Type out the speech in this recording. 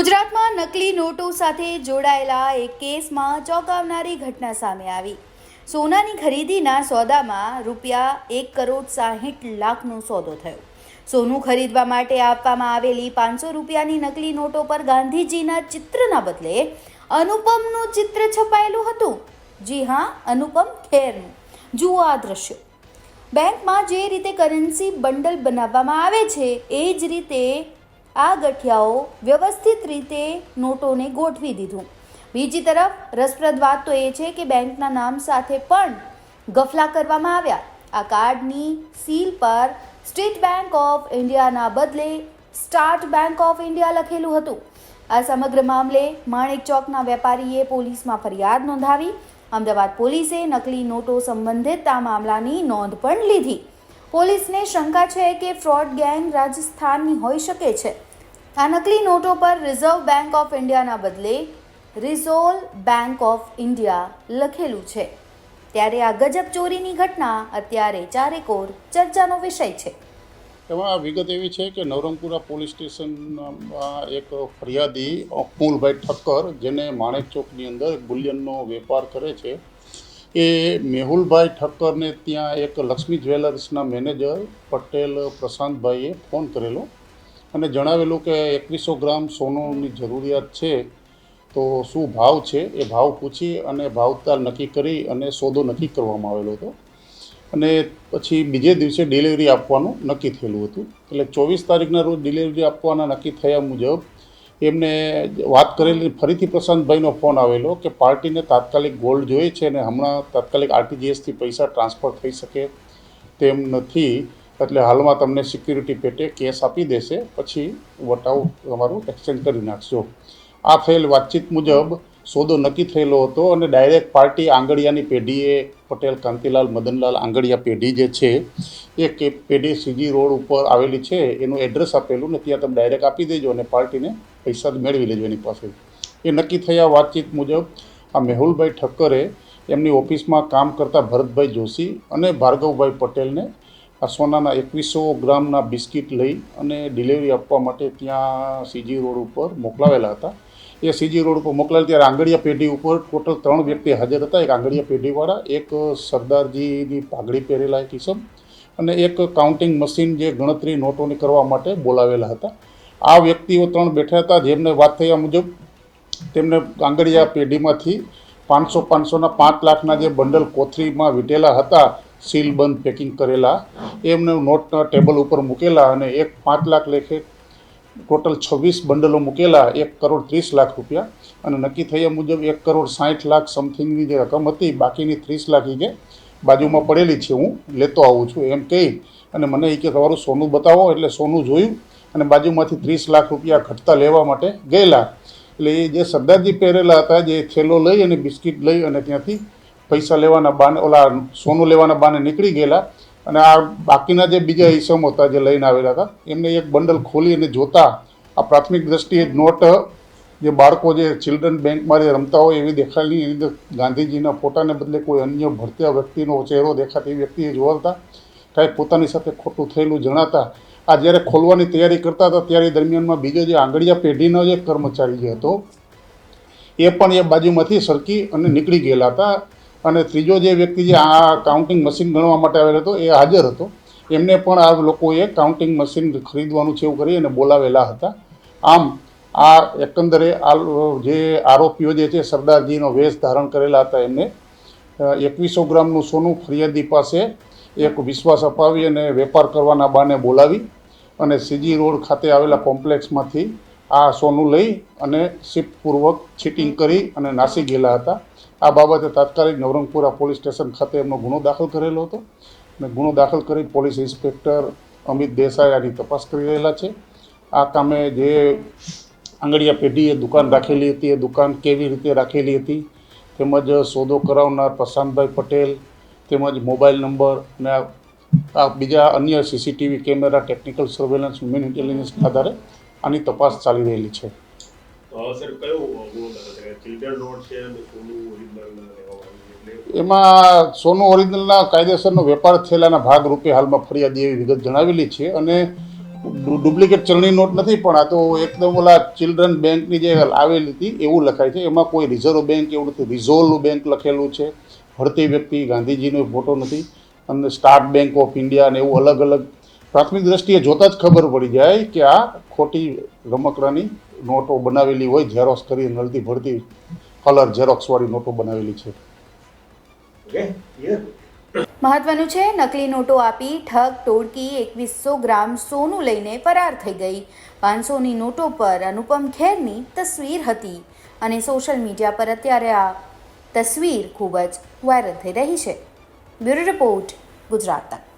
ગુજરાતમાં નકલી નોટો સાથે જોડાયેલા એક કેસમાં ચોંકાવનારી ઘટના સામે આવી. સોનાની ખરીદીના સોદામાં રૂપિયા એક કરોડ સાહીઠ લાખનો સોદો થયો. સોનું ખરીદવા માટે આપવામાં આવેલી પાંચસો રૂપિયાની નકલી નોટો પર ગાંધીજીના ચિત્રના બદલે અનુપમનું ચિત્ર છપાયેલું હતું. જી હા, અનુપમ ખેરનું. જુઓ આ દ્રશ્ય. બેંકમાં જે રીતે કરન્સી બંડલ બનાવવામાં આવે છે, એ જ રીતે આ ગઠિયાઓ વ્યવસ્થિત રીતે નોટોને ગોઠવી દીધું. બીજી તરફ, રસપ્રદ વાત તો એ છે કે બેંકના નામ સાથે પણ ગફલા કરવામાં આવ્યા. આ કાર્ડની સીલ પર સ્ટેટ બેંક ઓફ ઇન્ડિયાના બદલે સ્ટાર્ટ બેંક ઓફ ઇન્ડિયા લખેલું હતું. આ સમગ્ર મામલે માણેક ચોકના વેપારીએ પોલીસમાં ફરિયાદ નોંધાવી. અમદાવાદ પોલીસે નકલી નોટો સંબંધિત આ મામલાની નોંધ પણ લીધી. પોલીસને શંકા છે કે ફ્રોડ ગેંગ રાજસ્થાનની હોઈ શકે છે. આ નકલી નોટો પર રિઝર્વ બેંક ઓફ ઇન્ડિયાના બદલે રિઝોલ બેંક ઓફ ઇન્ડિયા લખેલું છે. ત્યારે આ ગજબ ચોરીની ઘટના અત્યારે ચારેકોર ચર્ચાનો વિષય છે. એમાં વિગત એવી છે કે નવરંગપુરા પોલીસ સ્ટેશનમાં એક ફરિયાદી અકુલભાઈ ઠક્કર, જેને માણેક ચોકની અંદર બુલિયનનો વેપાર કરે છે એ મેહુલભાઈ ઠક્કરને ત્યાં એક લક્ષ્મી જ્વેલર્સના મેનેજર પટેલ પ્રશાંતભાઈએ ફોન કરેલો અને જણાવેલું કે એકવીસો ગ્રામ સોનુની જરૂરિયાત છે, તો શું ભાવ છે? એ ભાવ પૂછી અને ભાવતાલ નક્કી કરી અને સોદો નક્કી કરવામાં આવેલો હતો. અને પછી બીજે દિવસે ડિલિવરી આપવાનું નક્કી થયેલું હતું. એટલે ચોવીસ તારીખના રોજ ડિલિવરી આપવાના નક્કી થયા મુજબ એમને વાત કરેલી, ફરીથી પ્રશાંતભાઈનો ફોન આવેલો કે પાર્ટીને તાત્કાલિક ગોલ્ડ જોઈએ છે અને હમણાં તાત્કાલિક આરટીજીએસથી પૈસા ટ્રાન્સફર થઈ શકે તેમ નથી. એટલે હાલમાં તમને સિક્યુરિટી પેટે કેસ આપી દેશે. પછી વટાવ તમારું એક્સચેન્જ કરી નાખશો આ થયેલ વાતચીત મુજબ સોદો નક્કી થયેલો હતો અને ડાયરેક્ટ પાર્ટી આંગળિયાની પેઢીએ, પટેલ, કાંતિલાલ, મદનલાલ આંગળિયા પેઢી જે છે, એ કે પેઢી સીજી રોડ ઉપર આવેલી છે, એનું એડ્રેસ આપેલું ને ત્યાં તમે ડાયરેક્ટ આપી દેજો અને પાર્ટીને પૈસા મેળવી લેજો એની પાસે. એ નક્કી થયા વાતચીત મુજબ આ મેહુલભાઈ ઠક્કરે એમની ઓફિસમાં કામ કરતા ભરતભાઈ જોશી અને ભાર્ગવભાઈ પટેલને આ સોનાના એકવીસો ગ્રામના બિસ્કિટ લઈ અને ડિલિવરી આપવા માટે ત્યાં સીજી રોડ ઉપર મોકલાવેલા હતા. એ સીજી રોડ ઉપર મોકલાયેલ ત્યારે આંગળીયા પેઢી ઉપર ટોટલ ત્રણ વ્યક્તિ હાજર હતા. એક આંગળીયા પેઢીવાળા, એક સરદારજીની પાઘડી પહેરેલા એક ઈસમ અને એક કાઉન્ટિંગ મશીન જે ગણતરી નોટોની કરવા માટે બોલાવેલા હતા. આ વ્યક્તિઓ ત્રણ બેઠા હતા. જેમને વાત થયા મુજબ તેમને આંગળીયા પેઢીમાંથી પાંચસો પાંચસોના પાંચ લાખના જે બંડલ કોથળીમાં વીટેલા હતા, સીલબંધ પેકિંગ કરેલા, એમને નોટના ટેબલ ઉપર મૂકેલા અને એક પાંચ લાખ લેખે ટોટલ છવ્વીસ બંડલો મૂકેલા, એક કરોડ ત્રીસ લાખ રૂપિયા. અને નક્કી થયા મુજબ એક કરોડ સાઠ લાખ સમથિંગની જે રકમ હતી, બાકીની ત્રીસ લાખ એ કે બાજુમાં પડેલી છે, હું લેતો આવું છું એમ કહી. અને મને એ કે તમારું સોનું બતાવો, એટલે સોનું જોયું અને બાજુમાંથી ત્રીસ લાખ રૂપિયા ઘટતા લેવા માટે ગયેલા. એટલે એ જે સરદારજી પહેરેલા હતા, જે થેલો લઈ અને બિસ્કિટ લઈ અને ત્યાંથી પૈસા લેવાના બાને, ઓલા સોનું લેવાના બાને નીકળી ગયેલા. અને આ બાકીના જે બીજા ઈસમો હતા જે લઈને આવેલા હતા, એમને એક બંડલ ખોલી અને જોતા આ પ્રાથમિક દ્રષ્ટિએ નોટ જે બાળકો જે ચિલ્ડ્રન બેંકમાં જે રમતા હોય એવી દેખાયેલી એની અંદર ગાંધીજીના ફોટાને બદલે કોઈ અન્ય ભરતીય વ્યક્તિનો ચહેરો દેખાતી વ્યક્તિએ જોવાતા કાંઈ પોતાની સાથે ખોટું થયેલું જણાતા, આ જ્યારે ખોલવાની તૈયારી કરતા હતા, ત્યારે દરમિયાનમાં બીજો જે આંગળીયા પેઢીનો જે કર્મચારી જે હતો, એ પણ એ બાજુમાંથી સરકી અને નીકળી ગયેલા હતા. અને ત્રીજો જે વ્યક્તિ જે આ કાઉન્ટિંગ મશીન ગણવા માટે આવેલો હતો, એ હાજર હતો. એમને પણ આ લોકોએ કાઉન્ટિંગ મશીન ખરીદવાનું છે એવું કરી અને બોલાવેલા હતા. આમ, આ એકંદરે આ જે આરોપીઓ જે છે, સરદારજીનો વેશ ધારણ કરેલા હતા એમને. એકવીસો ગ્રામનું સોનું ફરિયાદી પાસે એક વિશ્વાસ અપાવી અને વેપાર કરવાના બાને બોલાવી અને સીજી રોડ ખાતે આવેલા કોમ્પ્લેક્સમાંથી આ સોનું લઈ અને શિફ્ટપૂર્વક ચીટિંગ કરી અને નાસી ગયેલા હતા. આ બાબતે તાત્કાલિક નવરંગપુરા પોલીસ સ્ટેશન ખાતે એમનો ગુનો દાખલ કરેલો હતો અને ગુનો દાખલ કરી પોલીસ ઇન્સ્પેક્ટર અમિત દેસાઈ આની તપાસ કરી રહેલા છે. આ કામે જે આંગળીયા પેઢીએ દુકાન રાખેલી હતી, એ દુકાન કેવી રીતે રાખેલી હતી, તેમજ સોદો કરાવનાર પ્રશાંતભાઈ પટેલ, તેમજ મોબાઈલ નંબર અને આ- બીજા અન્ય CCTV camera, technical surveillance, human ઇન્ટેલિજન્સના આધારે આની તપાસ ચાલી રહેલી છે. એમાં સોનું ઓરિજિનલના કાયદેસરનો વેપાર થયેલાના ભાગરૂપે હાલમાં ફરિયાદી એવી વિગત જણાવેલી છે અને ડુપ્લિકેટ ચલણી નોટ નથી પણ આ તો એકદમ ઓલા ચિલ્ડ્રન બેંકની જે આવેલી હતી એવું લખાય છે. એમાં કોઈ રિઝર્વ બેંક એવું નથી. રિઝોલ્વ બેંક લખેલું છે. ભરતી વ્યક્તિ ગાંધીજીનો ફોટો નથી. અને સ્ટાર્ટ બેંક ઓફ ઇન્ડિયા અને એવું અલગ અલગ પ્રાથમિક દ્રષ્ટિએ જોતા જ ખબર પડી જાય કે આ ખોટી રમકડાની નોટો બનાવેલી હોય ઝેરોક્સ કરી નલથી ભરતી કલર ઝેરોક્સવાળી નોટો બનાવેલી છે. મહત્વનું છે નકલી નોટો આપી ઠગ ટોળકી એકવીસો ગ્રામ સોનું લઈને ફરાર થઈ ગઈ. પાંચસોની નોટો પર અનુપમ ખેરની તસવીર હતી અને સોશિયલ મીડિયા પર અત્યારે આ તસવીર ખૂબ જ વાયરલ થઈ રહી છે. બ્યુરો રિપોર્ટ ગુજરાત તક.